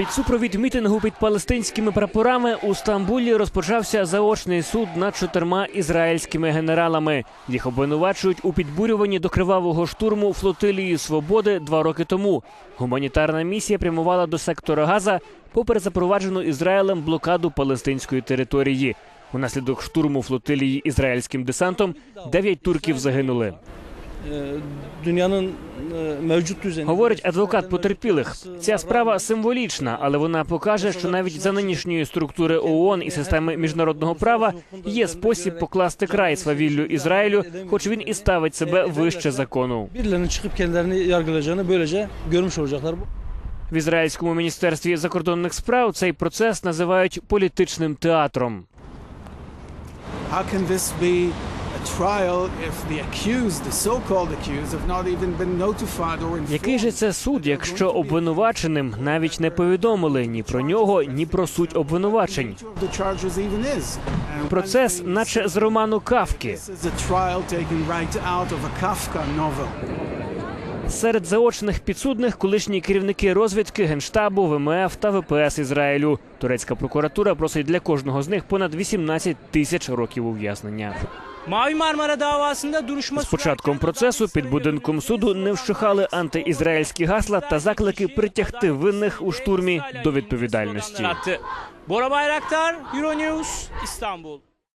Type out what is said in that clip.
Під супровід мітингу під палестинськими прапорами у Стамбулі розпочався заочний суд над чотирма ізраїльськими генералами. Їх обвинувачують у підбурюванні до кривавого штурму флотилії свободи два роки тому. Гуманітарна місія прямувала до сектора Газа попри запроваджену Ізраїлем блокаду палестинської території. Унаслідок штурму флотилії ізраїльським десантом дев'ять турків загинули. E, mevcut düzeni. Говорить адвокат потерпілих. Ця справа символічна, але вона покаже, що навіть за нинішньої структури ООН і системи міжнародного права є спосіб покласти край свавіллю Ізраїлю, хоч він і ставить себе вище закону. В ізраїльському міністерстві закордонних справ цей процес називають політичним театром. How can this be trial if the accused, the so-called accused, have not even been notified or informed? Який же це суд, якщо обвинуваченим навіть не повідомили ні про нього, ні про суть обвинувачень? The charges even is. Процес, наче з роману Кавки. This is a trial taken right out of a Kafka novel. Серед заочних підсудних колишні керівники розвідки Генштабу, ВМФ та ВПС Ізраїлю. Турецька прокуратура просить для кожного з них понад 18 тисяч років ув'язнення. Mavi Marmara davasında duruşma З початком процесу під будинком суду не вщухали антиізраїльські гасла та заклики притягти винних у штурмі до відповідальності. Bora Bayraktar, Euronews, İstanbul.